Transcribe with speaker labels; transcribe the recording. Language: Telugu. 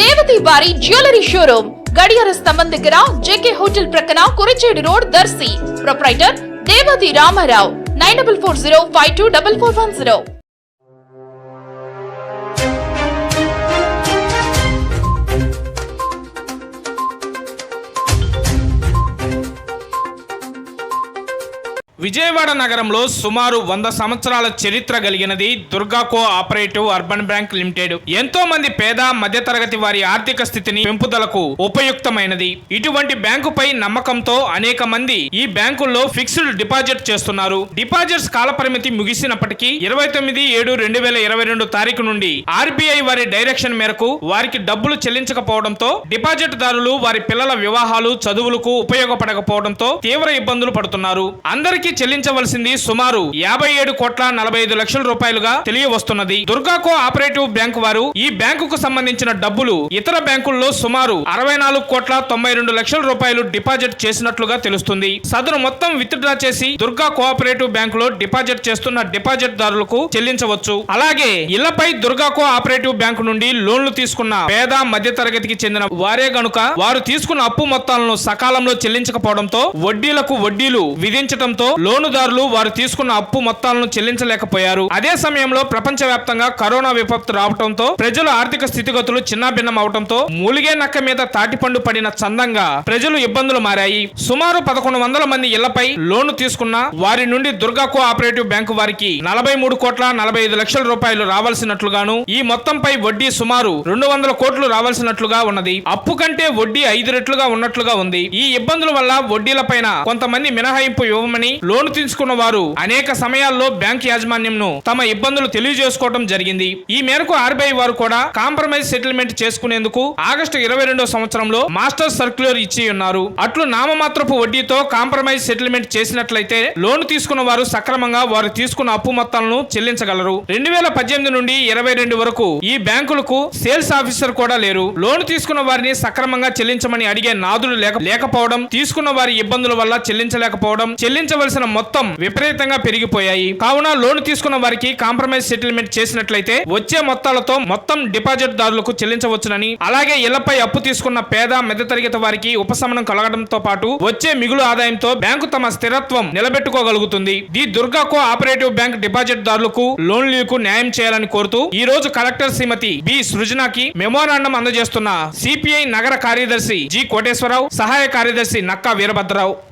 Speaker 1: దేవతి వారి జ్యువెలరీ షోరూమ్ గడియార స్తంభం దగ్గర జేకే హోటల్ ప్రక్కన Kurichedu road Darsi. Proprietor Devathi Ramarao nine double four zero five two double four one zero.
Speaker 2: Vijayawada నగరంలో సుమారు వంద సంవత్సరాల చరిత్ర కలిగినది Durga cooperative urban bank limited. ఎంతో మంది పేద మధ్యతరగతి వారి ఆర్థిక స్థితిని పెంపుదలకు ఉపయుక్తమైనది. ఇటువంటి బ్యాంకుపై నమ్మకంతో అనేక మంది ఈ బ్యాంకుల్లో ఫిక్స్డ్ డిపాజిట్ చేస్తున్నారు. డిపాజిట్స్ కాలపరిమితి ముగిసినప్పటికీ ఇరవై తొమ్మిది ఏడు రెండు వేల ఇరవై రెండు తారీఖు నుండి ఆర్బీఐ వారి డైరెక్షన్ మేరకు వారికి డబ్బులు చెల్లించకపోవడంతో డిపాజిట్ దారులు వారి పిల్లల వివాహాలు చదువులకు ఉపయోగపడకపోవడంతో తీవ్ర ఇబ్బందులు పడుతున్నారు. అందరికీ చెల్లించవలసింది సుమారు యాభై ఏడు కోట్ల నలభై ఐదు లక్షల రూపాయలుగా తెలియవస్తున్నది. దుర్గా ఆపరేటివ్ బ్యాంకు వారు ఈ బ్యాంకుకు సంబంధించిన డబ్బులు ఇతర బ్యాంకుల్లో సుమారు అరవై నాలుగు కోట్ల తొంభై రెండు లక్షల రూపాయలు డిపాజిట్ చేసినట్లుగా తెలుస్తుంది. సదరు మొత్తం విత్డ్రా చేసి దుర్గా కోఆపరేటివ్ బ్యాంకులో డిపాజిట్ చేస్తున్న డిపాజిట్ దారులకు చెల్లించవచ్చు. అలాగే ఇళ్ళపై దుర్గా కో ఆపరేటివ్ బ్యాంకు నుండి లోన్లు తీసుకున్న పేద మధ్య తరగతికి చెందిన వారే గనుక వారు తీసుకున్న అప్పు మొత్తాలను సకాలంలో చెల్లించకపోవడంతో వడ్డీలకు వడ్డీలు విధించడంతో లోనుదారులు వారు తీసుకున్న అప్పు మొత్తాలను చెల్లించలేకపోయారు. అదే సమయంలో ప్రపంచవ్యాప్తంగా కరోనా విపత్తు రావడంతో ప్రజల ఆర్థిక స్థితిగతులు చిన్నాభిన్నం అవడంతో మూలిగే నక్క మీద తాటిపండు పడిన చందంగా ప్రజలు ఇబ్బందులు మారాయి. సుమారు పదకొండు వందల మంది ఇళ్ళపై లోను తీసుకున్న వారి నుండి దుర్గా కో ఆపరేటివ్ బ్యాంకు వారికి నలభై మూడు కోట్ల నలభై ఐదు లక్షల రూపాయలు రావాల్సినట్లుగాను ఈ మొత్తంపై వడ్డీ సుమారు రెండు వందల కోట్లు రావాల్సినట్లుగా ఉన్నది. అప్పు కంటే వడ్డీ ఐదు రెట్లుగా ఉన్నట్లుగా ఉంది. ఈ ఇబ్బందుల వల్ల వడ్డీలపైన కొంతమంది మినహాయింపు ఇవ్వమని లోను తీసుకున్న వారు అనేక సమయాల్లో బ్యాంక్ యాజమాన్యంను తమ ఇబ్బందులు తెలియజేసుకోవడం జరిగింది. ఈ మేరకు ఆర్బీఐ వారు కూడా కాంప్రమైజ్ సెటిల్మెంట్ చేసుకునేందుకు ఆగస్టు ఇరవై రెండో సంవత్సరంలో మాస్టర్ సర్క్యులర్ ఇచ్చి ఉన్నారు. అట్లు నామమాత్రపు వడ్డీతో కాంప్రమైజ్ సెటిల్మెంట్ చేసినట్లయితే లోన్ తీసుకున్న వారు సక్రమంగా వారు తీసుకున్న అప్పు మొత్తాలను చెల్లించగలరు. రెండు వేల పద్దెనిమిది నుండి ఇరవై రెండు వరకు ఈ బ్యాంకులకు సేల్స్ ఆఫీసర్ కూడా లేరు. లోన్ తీసుకున్న వారిని సక్రమంగా చెల్లించమని అడిగే నాదులు లేక లేకపోవడం తీసుకున్న వారి ఇబ్బందుల వల్ల చెల్లించలేకపోవడం చెల్లించవలసిన మొత్తం విపరీతంగా పెరిగిపోయాయి. కావున లోన్ తీసుకున్న వారికి కాంప్రమైజ్ సెటిల్మెంట్ చేసినట్లయితే వచ్చే మొత్తాలతో మొత్తం డిపాజిట్ దారులకు చెల్లించవచ్చునని అలాగే ఇళ్ళపై అప్పు తీసుకున్న పేద మధ్యతరగతి వారికి ఉపశమనం కలగడంతో పాటు వచ్చే మిగులు ఆదాయంతో బ్యాంకు తమ స్థిరత్వం నిలబెట్టుకోగలుగుతుంది. The Durga cooperative bank deposit దారులకు లోన్లకు న్యాయం చేయాలని కోరుతూ ఈ రోజు కలెక్టర్ శ్రీమతి బి. సృజనకి మెమోరాండం అందజేస్తున్న సిపిఐ నగర కార్యదర్శి జి. కోటేశ్వరరావు సహాయ కార్యదర్శి నక్కా వీరభద్రరావు.